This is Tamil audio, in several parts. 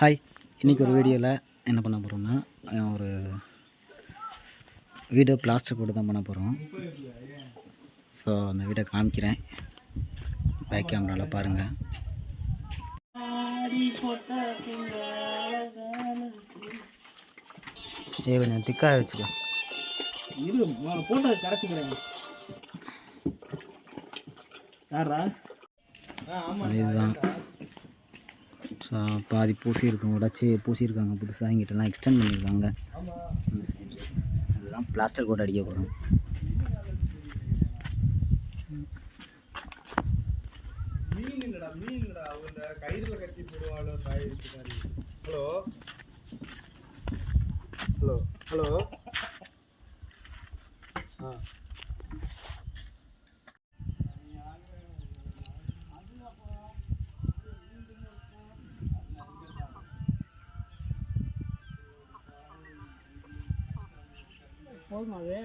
ஹாய் இன்றைக்கி ஒரு வீடியோவில் என்ன பண்ண போகிறோம்னா ஒரு வீடியோ பிளாஸ்டர் போட்டு தான் பண்ண போகிறோம் ஸோ அந்த வீடியோ காமிக்கிறேன். பேக் கேமராவில் பாருங்கள் ஏ கொஞ்சம் திக்காக வச்சுக்கோ. இரு போட்டோ கரைச்சிக்கிறேன். யாரா ஸோ இதுதான். ஸோ பாதி பூசியிருக்கோம் உடச்சி பூசியிருக்காங்க புதுசாக இங்கிட்டலாம் எக்ஸ்டெண்ட் பண்ணியிருக்காங்க. அதுதான் பிளாஸ்டர் கோட் அடிக்க போகிறோம் ஹலோ? ஹலோ? ஹலோ? ஆ. போதுமா அது?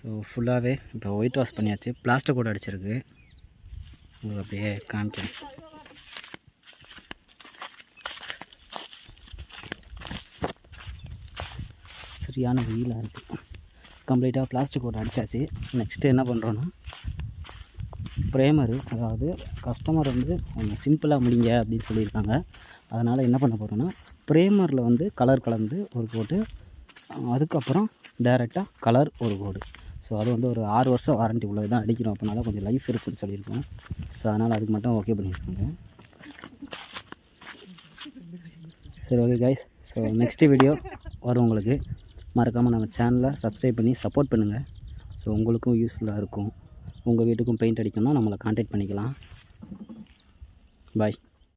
ஸோ ஃபுல்லாகவே இப்போ ஒயிட் வாஷ் பண்ணியாச்சு. பிளாஸ்டர் கோட் அடிச்சிருக்கு. உங்களுக்கு அப்படியே காமிக்கிறேன். சரியான வெயிலாக இருக்குது கம்ப்ளீட்டாக பிளாஸ்டிக் கோட் அடித்தாச்சு நெக்ஸ்ட்டு என்ன பண்ணுறோன்னா ப்ரேமரு அதாவது கஸ்டமர் வந்து கொஞ்சம் சிம்பிளாக முடிங்க அப்படின்னு சொல்லியிருக்காங்க. அதனால் என்ன பண்ண போகிறோன்னா ப்ரேமரில் வந்து கலர் கலந்து ஒரு கோட்டு அதுக்கப்புறம் டைரெக்டாக கலர் ஒரு கோடு ஸோ அது வந்து ஒரு ஆறு வருஷம் வாரண்டி உள்ளது தான் அடிக்கிறோம். அப்படினால கொஞ்சம் லைஃப் இருக்குன்னு சொல்லியிருக்கோம். ஸோ அதனால் அதுக்கு மட்டும் ஓகே பண்ணியிருக்காங்க. சரி okay guys so next video வரும் உங்களுக்கு. மறக்காமல் நம்ம சேனலை சப்ஸ்கிரைப் பண்ணி சப்போர்ட் பண்ணுங்கள் ஸோ உங்களுக்கும் யூஸ்ஃபுல்லாக இருக்கும். உங்கள் வீட்டுக்கும் பெயிண்ட் அடிக்கணும்னா நம்மளை காண்டாக்ட் பண்ணிக்கலாம். பாய்